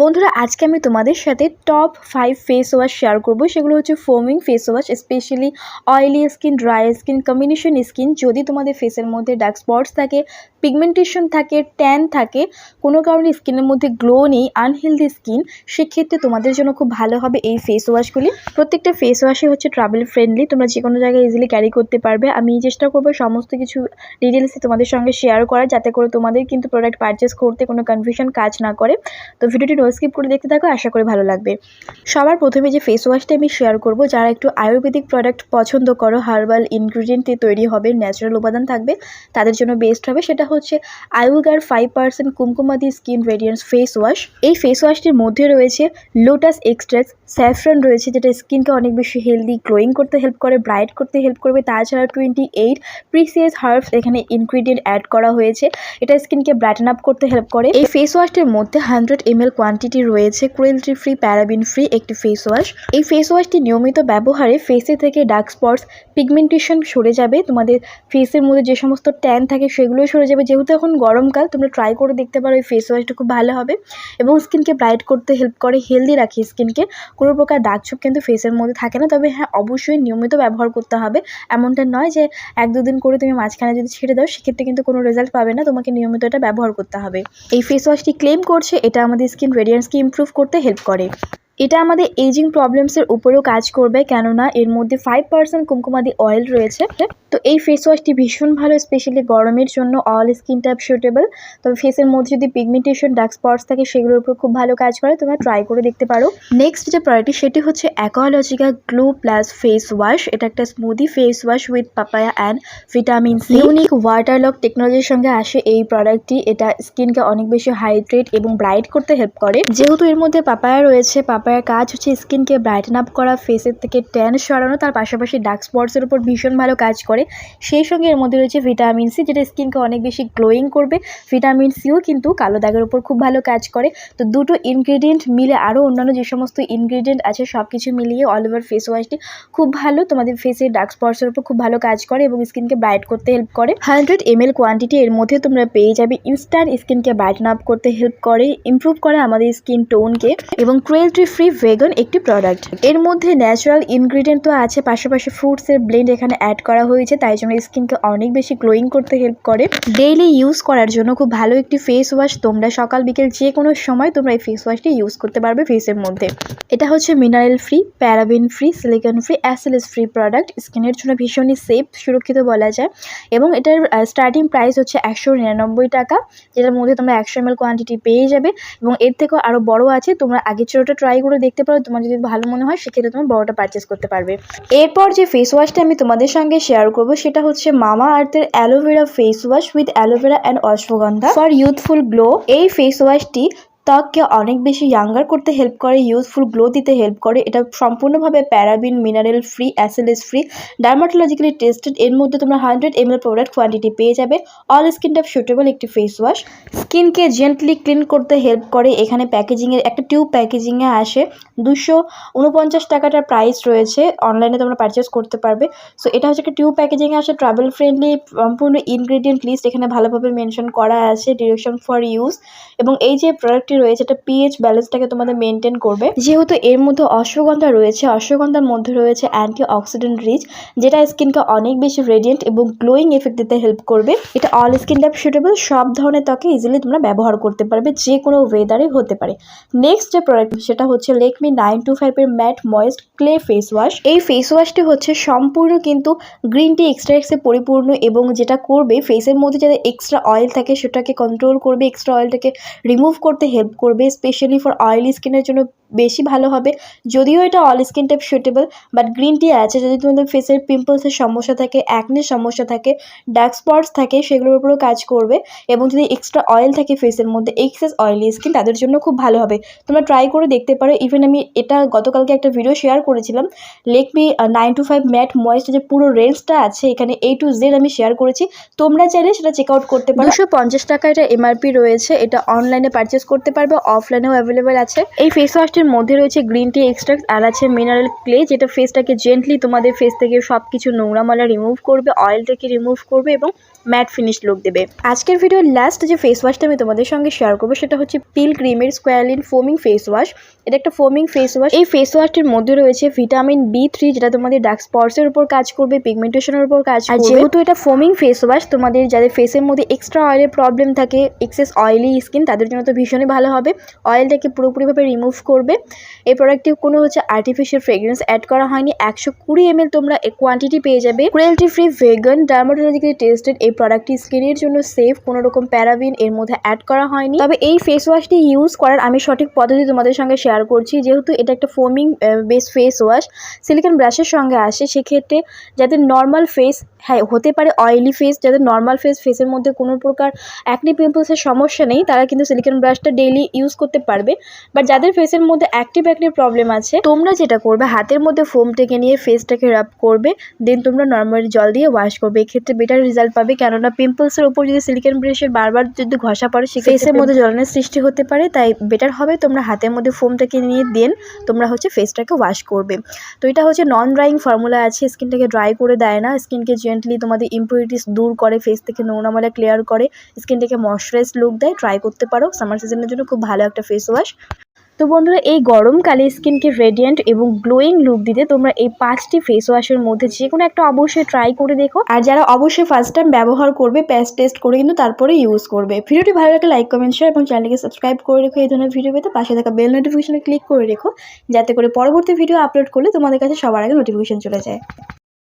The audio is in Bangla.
বন্ধুরা, আজকে আমি তোমাদের সাথে top five face wash share করব। সেগুলো হচ্ছে foaming face wash specially oily skin dry skin combination skin যদি তোমাদের ফেসের মধ্যে ডার্ক স্পটস থাকে পিগমেন্টেশন থাকে ট্যান থাকে, কোনো কারণে স্কিনের মধ্যে গ্লো নেই আনহেলদি স্কিন সেক্ষেত্রে তোমাদের জন্য খুব ভালো হবে এই ফেস ওয়াশগুলি প্রত্যেকটা ফেস ওয়াশই হচ্ছে ট্রাভেল ফ্রেন্ডলি তোমরা যে কোনো জায়গায় ইজিলি ক্যারি করতে পারবে। আমি চেষ্টা করব সমস্ত কিছু ডিটেলসে তোমাদের সঙ্গে শেয়ার করার, যাতে করে তোমাদের কিন্তু প্রোডাক্ট পারচেস করতে কোনো কনফিউশন কাজ না করে। তো ভিডিওটি স্কিপ করে দেখতে থাকো, আশা করি ভালো লাগবে। সবার প্রথমে যে ফেস ওয়াশটা আমি শেয়ার করব, যারা একটু আয়ুর্বেদিক প্রোডাক্ট পছন্দ করো হার্বাল ইনগ্রিডিয়েন্ট তৈরি হবে ন্যাচারাল উপাদান থাকবে, তাদের জন্য বেস্ট হবে, সেটা হচ্ছে আয়ুগার five percent Kumkumadi skin radiance face wash এই ফেস ওয়াশটির মধ্যে রয়েছে লোটাস এক্সট্রাক্ট স্যাফ্রন রয়েছে, যেটা স্কিনকে অনেক বেশি হেলদি গ্লোয়িং করতে হেল্প করে ব্রাইট করতে হেল্প করবে তাছাড়া টোয়েন্টি এইট প্রিসিয়াস হার্বস এখানে ইনগ্রিডিয়েন্ট অ্যাড করা হয়েছে, এটা স্কিনকে ব্রাইটেন আপ করতে হেল্প করে। এই ফেস ওয়াশটির মধ্যে হান্ড্রেড এম এল কোয়ান্টিটি রয়েছে ক্রুয়েলটি ফ্রি প্যারাবিন ফ্রি একটি ফেস ওয়াশ এই ফেস ওয়াশটি নিয়মিত ব্যবহারে ফেসে থেকে ডার্ক স্পটস পিগমেন্টেশন সরে যাবে। তোমাদের ফেসের মধ্যে যে সমস্ত ট্যান থাকে সেগুলো সরে যাবে। যেহেতু এখন গরমকাল, তোমরা ট্রাই করে দেখতে পারো এই ফেস ওয়াশটা খুব ভালো হবে। এবং স্কিনকে ব্রাইট করতে হেল্প করে হেলদি রাখে স্কিনকে কোনো প্রকার দাগ ছোপ কিন্তু ফেসের মধ্যে থাকে না। তবে হ্যাঁ অবশ্যই নিয়মিত ব্যবহার করতে হবে। এমনটা নয় যে এক দুদিন করে তুমি মাঝখানে যদি ছেড়ে দাও, সেক্ষেত্রে কিন্তু কোনো রেজাল্ট পাবে না। তোমাকে নিয়মিত এটা ব্যবহার করতে হবে। এই ফেস ওয়াশটি ক্লেম করছে, এটা আমাদের স্কিন রেডিয়েন্সকে ইমপ্রুভ করতে হেল্প করে এটা আমাদের এজিং প্রবলেমসের উপরেও কাজ করবে, কেননা এর মধ্যে ফাইভ পার্সেন্ট কুমকুমাদি অয়েল রয়েছে। তো এই ফেস ওয়াশটি ভীষণ ভালো স্পেশালি গরমের জন্য অল স্কিন টাইপ সুটেবল তবে ফেসের মধ্যে যদি পিগমেন্টেশন ডার্ক স্পটস থাকে, সেগুলোর উপর খুব ভালো কাজ করে, তোমরা ট্রাই করে দেখতে পারো। নেক্সট যে প্রোডাক্টটি সেটি হচ্ছে Aqualogica glow plus face wash এটা একটা smoothie face wash with papaya and vitamin C unique water lock টেকনোলজির সঙ্গে আসে এই প্রোডাক্টটি এটা স্কিনকে অনেক বেশি হাইড্রেট এবং ব্রাইট করতে হেল্প করে। যেহেতু এর মধ্যে পাপায়া রয়েছে পাপায়ার কাজ হচ্ছে স্কিনকে ব্রাইটেন আপ করা ফেসের থেকে ট্যান সরানো, তার পাশাপাশি ডার্ক স্পটসের উপর ভীষণ ভালো কাজ করে। সেই সঙ্গে এর মধ্যে রয়েছে ভিটামিন সি যেটা স্কিনকে অনেক বেশি গ্লোয়িং করবে। ভিটামিন সিও কিন্তু কালো দাগের উপর খুব ভালো কাজ করে। তো দুটো ইনগ্রিডিয়েন্ট মিলে আরও অন্যান্য যে সমস্ত ইনগ্রিডিয়েন্ট আছে সব কিছু মিলিয়ে অল ওভার ফেস ওয়াশটি খুব ভালো। তোমাদের ফেসের ডার্ক স্পটসের উপর খুব ভালো কাজ করে এবং স্কিনকে ব্রাইট করতে হেল্প করে। হান্ড্রেড এম এল কোয়ান্টিটি এর মধ্যে তোমরা পেয়ে যাবে ইনস্ট্যান্ট স্কিনকে ব্রাইটন আপ করতে হেল্প করে ইমপ্রুভ করে আমাদের স্কিন টোনকে এবং ক্রুয়েলটি ফ্রি ভেগান একটি প্রোডাক্টের মধ্যে ন্যাচারাল ইনগ্রিডিয়েন্ট তো আছে, পাশাপাশি ফ্রুটসের ব্লেন্ড এখানে অ্যাড করা হয়েছে, তাই জন্য স্কিনকে অনেক বেশি গ্লোয়িং করতে হেল্প করে। ডেইলি ইউজ করার জন্য খুব ভালো একটি ফেস ওয়াশ তোমরা সকাল, বিকেল যে কোনো সময় তোমরা এই ফেস ওয়াশটি ইউজ করতে পারবে ফেসের মধ্যে। এটা হচ্ছে mineral free paraben free silicone free অ্যাসিলিস free product স্কিনের জন্য ভীষণই সেফ সুরক্ষিত বলা যায়। এবং এটার স্টার্টিং প্রাইস হচ্ছে একশো নিরানব্বই টাকা। যেটার মধ্যে তোমরা একশো এম কোয়ান্টিটি পেয়ে যাবে। এবং এর থেকেও আরও বড় আছে, তোমরা আগের ছোটোটা ট্রাই করে দেখতে পারো, তোমার যদি ভালো মনে হয়, সেক্ষেত্রে তুমি বড়টা পারচেস করতে পারবে। এরপর যে ফেস ওয়াশটা আমি তোমাদের সঙ্গে শেয়ার করব, সেটা হচ্ছে মামা আর্থের aloe vera face wash with aloe vera and ashwagandha for youthful glow এই ফেস ওয়াশটি ত্বককে অনেক বেশি ইয়াঙ্গার করতে হেল্প করে ইউজফুল গ্লো দিতে হেল্প করে। এটা সম্পূর্ণভাবে paraben mineral free অ্যাসিলিস free dermatologically tested এর মধ্যে তোমরা হান্ড্রেড এম প্রোডাক্ট কোয়ান্টিটি পেয়ে যাবে। অল স্কিন টাইপ সুটেবল একটি ফেস ওয়াশ স্কিনকে জেন্টলি ক্লিন করতে হেল্প করে। এখানে প্যাকেজিংয়ের একটা টিউব প্যাকেজিংয়ে আসে। দুশো উনপঞ্চাশ টাকাটার প্রাইস রয়েছে। অনলাইনে তোমরা পারচেস করতে পারবে। সো এটা হচ্ছে একটা টিউব প্যাকেজিংয়ে আসে। ট্রাভেল ফ্রেন্ডলি সম্পূর্ণ ইনগ্রিডিয়েন্ট লিস্ট এখানে ভালোভাবে মেনশন করা আছে। ডিরেকশন ফর ইউজ এবং এই যে প্রোডাক্টটি রয়েছে, এটা পিএইচ ব্যালেন্সটাকে তোমাদের মেনটেন করবে। যেহেতু এর মধ্যে অশ্বগন্ধা রয়েছে, অশ্বগন্ধার মধ্যে রয়েছে অ্যান্টি অক্সিডেন্ট রিচ যেটা স্কিনকে অনেক বেশি রেডিয়েন্ট এবং গ্লোয়িং এফেক্ট দিতে হেল্প করবে। এটা অল স্কিন টাইপ সুটেবল সব ধরনের ত্বকে ইজিলি তোমরা ব্যবহার করতে পারবে, যে কোনো ওয়েদারে হতে পারে। নেক্সট যে প্রোডাক্ট সেটা হচ্ছে লেকমি নাইন টু ফাইভের matte moist clay face wash এই ফেস ওয়াশটি হচ্ছে সম্পূর্ণ কিন্তু গ্রিন টি এক্সট্রাক্টসে পরিপূর্ণ এবং যেটা করবে ফেসের মধ্যে যাতে এক্সট্রা অয়েল থাকে, সেটাকে কন্ট্রোল করবে এক্সট্রা অয়েলটাকে রিমুভ করতে হেল্প করবে স্পেশালি ফর অয়েলি স্কিনের জন্য বেশি ভালো হবে। যদিও এটা all skin type suitable but green tea আছে। যদি তোমাদের ফেসের পিম্পলসের সমস্যা থাকে অ্যাকনের সমস্যা থাকে ডার্ক স্পটস থাকে, সেগুলোর উপরেও কাজ করবে। এবং যদি এক্সট্রা অয়েল থাকে ফেসের মধ্যে এক্সেস অয়েলি স্কিন তাদের জন্য খুব ভালো হবে। তোমরা ট্রাই করে দেখতে পারো। ইভেন আমি এটা গতকালকে একটা ভিডিও শেয়ার করেছিলাম। Lakme nine two five matte moist যে পুরো রেঞ্জটা আছে, এখানে এ টু জেড আমি শেয়ার করেছি। তোমরা চাইলে সেটা চেক আউট করতে পারো। দুশো পঞ্চাশ টাকা এটা এমআরপি রয়েছে। এটা অনলাইনে পারচেস করতে পারবে অফলাইনেও অ্যাভেলেবেল আছে। এই ফেস ওয়াশটি ওয়াশটির মধ্যে রয়েছে গ্রিন টি এক্সট্রাক্ট আর আছে মিনারেল ক্লে যেটা ফেসটাকে জেন্টলি তোমাদের ফেস থেকে সব কিছু নোংরা মালা রিমুভ করবে অয়েলটাকে রিমুভ করবে এবং ম্যাট ফিনিশ লুক দেবে। আজকের ভিডিওর লাস্ট যে ফেস ওয়াশটা আমি তোমাদের সঙ্গে শেয়ার করব সেটা হচ্ছে পিল ক্রিমের স্কোয়ালিন ফোমিং ফেস ওয়াশ এটা একটা ফোমিং ফেস ওয়াশ এই ফেস ওয়াশটির মধ্যে রয়েছে ভিটামিন বি থ্রি যেটা তোমাদের ডার্ক স্পটসের উপর কাজ করবে পিগমেন্টেশনের উপর কাজ করবে। আর যেহেতু এটা ফোমিং ফেস ওয়াশ তোমাদের যাদের ফেসের মধ্যে এক্সট্রা অয়েলের প্রবলেম থাকে এক্সেস অয়েলি স্কিন তাদের জন্য তো ভীষণই ভালো হবে। অয়েলটাকে পুরোপুরিভাবে রিমুভ করবে এই প্রোডাক্টে কোনো হচ্ছে আর্টিফিশিয়াল ফ্রেগ্রেন্স অ্যাড করা হয়নি। একশো কুড়ি এম তোমরা কোয়ান্টিটি পেয়ে যাবে। Cruelty free vegan dermatologically tested এই প্রোডাক্টটি স্কিনের জন্য সেফ কোনো রকম প্যারাবিন এর মধ্যে অ্যাড করা হয়নি। তবে এই ফেস ওয়াশটি ইউজ করার আমি সঠিক পদ্ধতি তোমাদের সঙ্গে শেয়ার করছি। যেহেতু এটা একটা foaming base face wash silicon ব্রাশের সঙ্গে আসে। সেক্ষেত্রে যাদের নর্মাল ফেস হ্যাঁ হতে পারে অয়েলি ফেস যাদের নর্মাল ফেস ফেসের মধ্যে কোনো প্রকার অ্যাকনি পিম্পলসের সমস্যা নেই, তারা কিন্তু সিলিকন ব্রাশটা ডেইলি ইউজ করতে পারবে। বাট যাদের ফেসের মধ্যে অ্যাক্টিভ অ্যাকনির প্রবলেম আছে তোমরা যেটা করবে হাতের মধ্যে ফোমটাকে নিয়ে ফেসটাকে রাব করবে দেন তোমরা নর্মালি জল দিয়ে ওয়াশ করবে। এক্ষেত্রে বেটার রেজাল্ট পাবে কেননা পিম্পলসের উপর যদি সিলিকন ব্রাশের বারবার যদি ঘষা পড়ে সে ফেসের মধ্যে জ্বলনের সৃষ্টি হতে পারে তাই বেটার হবে তোমরা হাতের মধ্যে ফোমটাকে নিয়ে দেন তোমরা হচ্ছে ফেসটাকে ওয়াশ করবে। তো এটা হচ্ছে নন ড্রাইং ফর্মুলা আছে স্কিনটাকে ড্রাই করে দেয় না স্কিনকে জেন্টলি তোমাদের ইম্পিউরিটিস দূর করে ফেস থেকে নোংরা মালা ক্লিয়ার করে স্কিনটাকে ময়শ্চারাইজ লুক দেয় ট্রাই করতে পারো। সামার সিজনের জন্য খুব ভালো একটা ফেস ওয়াশ তো বন্ধুরা, এই গরমকালে স্কিনকে রেডিয়েন্ট এবং গ্লোয়িং লুক দিতে তোমরা এই পাঁচটি ফেস ওয়াশের মধ্যে যে কোনো একটা অবশ্যই ট্রাই করে দেখো। আর যারা অবশ্যই ফার্স্ট টাইম ব্যবহার করবে প্যাচ টেস্ট করে কিন্তু তারপরে ইউজ করবে। ভিডিওটি ভালো লাগলে লাইক কমেন্ট শেয়ার এবং চ্যানেলকে সাবস্ক্রাইব করে রেখো। এই ধরনের ভিডিও পেতে পাশে থাকা বেল নোটিফিকেশনে ক্লিক করে রেখো। যাতে করে পরবর্তী ভিডিও আপলোড করলে তোমাদের কাছে সবার আগে নোটিফিকেশন চলে যায়।